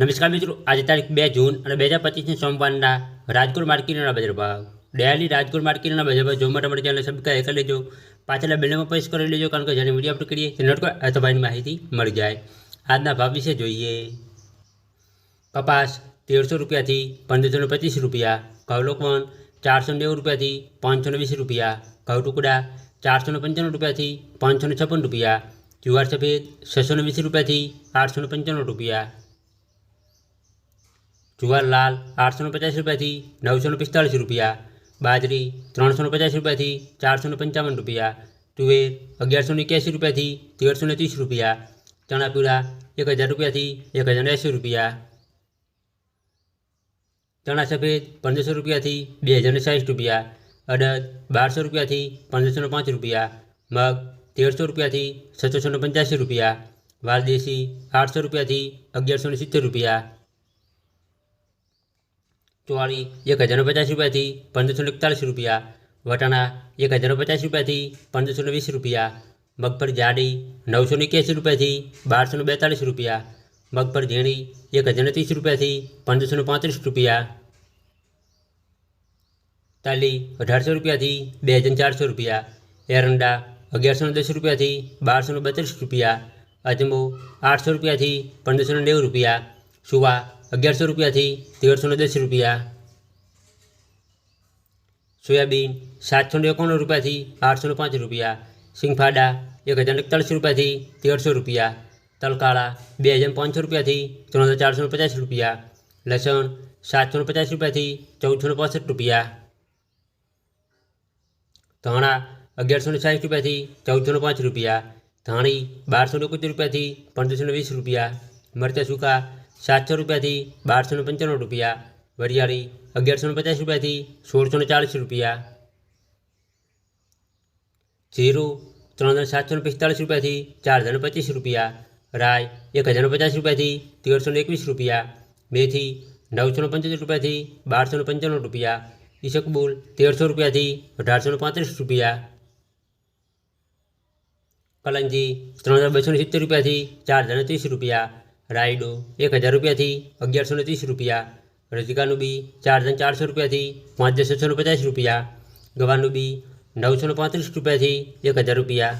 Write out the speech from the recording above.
નમસ્કાર મિત્રો આજે તારીખ બે જૂન અને બે હજાર પચીસની સોમવારના રાજકોટ માર્કેટના બજાર ભાવ ડેલી રાજકોટ માર્કેટના બજાર ભાવ જોવા માટે અમારી ચેનલ સબસ્ક્રાઈબ કરી લેજો પાછળના બેલમાં પ્રેસ કરી લેજો કારણ કે જ્યારે વિડીયો અપલોડ કરીએ તે નોટકો અથવાની માહિતી મળી જાય આજના ભાવ વિશે જોઈએ કપાસ તેરસો રૂપિયાથી પંદરસો ને પચીસ રૂપિયા ઘઉં લોકવન ચારસો નેવું રૂપિયાથી પાંચસો ને વીસ રૂપિયા ઘઉં ટુકડા ચારસો ને પંચાણું રૂપિયાથી પાંચસો ને છપ્પન રૂપિયા જુવાર સફેદ છસો ને વીસ રૂપિયાથી આઠસો ને પંચાણું રૂપિયા જુવાર લાલ આઠસો ને પચાસ રૂપિયાથી નવસો ને પિસ્તાળીસ રૂપિયા બાજરી ત્રણસો ને પચાસ રૂપિયાથી ચારસો ને પંચાવન રૂપિયા તુવેર અગિયારસો ને એક્યાસી રૂપિયાથી તેરસો ને ત્રીસ રૂપિયા ચણા પીળા એક હજાર રૂપિયાથી એક હજાર ને એંસી રૂપિયા ચણા સફેદ પંદરસો રૂપિયાથી બે હજાર ને સાઠ રૂપિયા અડદ બારસો રૂપિયાથી પંદરસો ને પાંચ રૂપિયા મગ તેરસો રૂપિયાથી છસો ને પંચ્યાસી રૂપિયા વાલદેશી આઠસો રૂપિયાથી અગિયારસો ને સિત્તેર રૂપિયા ચોવાળી એક હજાર ને પચાસ રૂપિયાથી પંદરસો ને એકતાલીસ રૂપિયા વટાણા એક હજાર ને પચાસ રૂપિયાથી પંદરસો ને વીસ રૂપિયા મગફળી જાડી નવસો ને એક્યાસી રૂપિયાથી બારસો ને બેતાલીસ રૂપિયા મગફળી ઝીણી એક હજાર ને ત્રીસ રૂપિયાથી પંદરસો ને પાંત્રીસ રૂપિયા તાલી અઢારસો રૂપિયાથી બે હજાર ચારસો રૂપિયા એરંડા અગિયારસો ને દસ રૂપિયાથી બારસો ને બત્રીસ રૂપિયા અજમો આઠસો રૂપિયાથી પંદરસો ને નેવું રૂપિયા સુવા અગિયારસો રૂપિયાથી તેરસો ને દસ રૂપિયા સોયાબીન સાતસો ને એકાણું રૂપિયાથી આઠસો ને પાંચ રૂપિયા સિંગફાડા એક હજાર એકતાલીસ રૂપિયાથી તેરસો રૂપિયા તલકાળા બે હજાર પાંચસો રૂપિયાથી ત્રણ હજાર ચારસો ને પચાસ રૂપિયા લસણ સાતસો ને પચાસ રૂપિયાથી ચૌદસો ને પાસઠ રૂપિયા ધાણા અગિયારસો ને સાઠ રૂપિયાથી ચૌદસો ને પાંચ રૂપિયા ધાણી બારસો ને એકોતેર રૂપિયાથી પંદરસો ને વીસ રૂપિયા મરચાં સૂકા સાતસો રૂપિયાથી બારસો ને પંચાણું રૂપિયા વરિયાળી અગિયારસો ને પચાસ રૂપિયાથી સોળસો ને ચાલીસ રૂપિયા જીરું ત્રણ હજાર સાતસો ને પિસ્તાળીસ રૂપિયાથી ચાર હજાર ને પચીસ રૂપિયા રાય એક હજાર ને પચાસ રૂપિયાથી તેરસો ને એકવીસ રૂપિયા મેથી નવસો ને પંચોતેર રૂપિયાથી બારસો ને પંચાણું રૂપિયા ઈસકબુલ તેરસો રૂપિયાથી અઢારસો ને પાંત્રીસ રૂપિયા કલંજી ત્રણ હજાર બસો ને સિત્તેર રૂપિયાથી ચાર હજાર ને ત્રીસ રૂપિયા રાયડો એક હજાર રૂપિયાથી અગિયારસો ને ત્રીસ રૂપિયા, રજિકાનું બી ચાર હજાર ચારસો રૂપિયાથી પાંચ હજાર છસો ને પચાસ રૂપિયા, ગવાનું બી નવસો ને પાંત્રીસ રૂપિયાથી એક હજાર રૂપિયા.